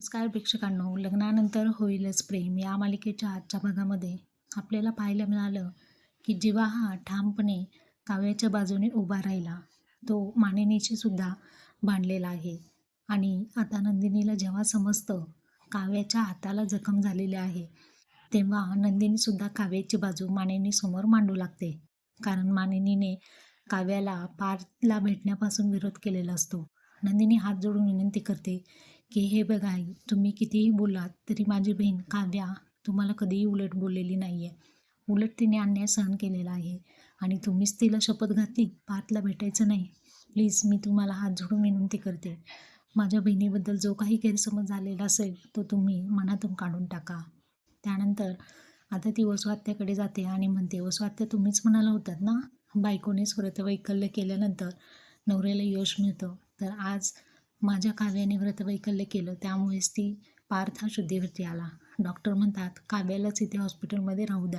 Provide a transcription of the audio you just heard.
नमस्कार प्रेक्षकांनो. लग्नानंतर होईलच प्रेम. या मालिकेच्या आजच्या भागामध्ये आपल्याला पाहायला मिळालं की जेव्हा हा ठामपणे काव्याच्या बाजूने उभा राहिला. तो मानिनीशी सुद्धा भांडलेला आहे. आणि आता नंदिनीला जेव्हा समजतं काव्याच्या हाताला जखम झालेली आहे तेव्हा नंदिनीसुद्धा काव्याची बाजू मानिनीसमोर मांडू लागते. कारण मानिनीने काव्याला पारला भेटण्यापासून विरोध केलेला असतो. नंदिनी हात जोडून विनंती करते की हे बघा आई तुम्ही कितीही बोलात तरी माझी बहीण काव्या तुम्हाला कधीही उलट बोललेली नाही आहे उलट तिने अन्याय सहन केलेला आहे आणि तुम्हीच तिला शपथ घातली पाठला भेटायचं नाही. प्लीज मी तुम्हाला हात जोडून विनंती करते. माझ्या बहिणीबद्दल जो काही गैरसमज झालेला असेल तो तुम्ही मनातून काढून टाका. त्यानंतर आता ती वसुहत्याकडे जाते आणि म्हणते वसुहत्या तुम्हीच म्हणाला होतात ना? बायकोनेच व्रतवैकल्य केल्यानंतर नवऱ्याला यश मिळतं. तर आज माझ्या काव्याने व्रतवैकल्य केलं त्यामुळेच ती पार्थ हा शुद्धीवरती आला. डॉक्टर म्हणतात काव्यालाच इथे हॉस्पिटलमध्ये राहू द्या.